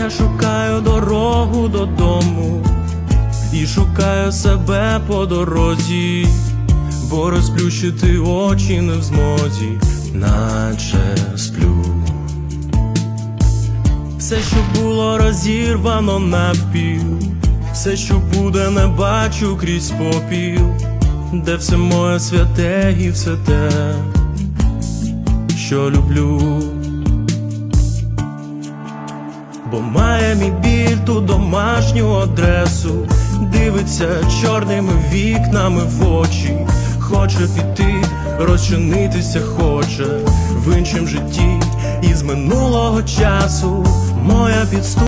я шукаю дорогу додому і шукаю себе по дорозі, бо розплющити очі не в змозі, наче сплю. Все, що було розірвано навпіл, все, що буде, не бачу крізь попіл, де все моє святе і все те, що люблю. Бо має мій біль ту домашню адресу, дивиться чорними вікнами в очі, хоче піти, розчинитися хоче в іншому житті із минулого часу. Моя підступна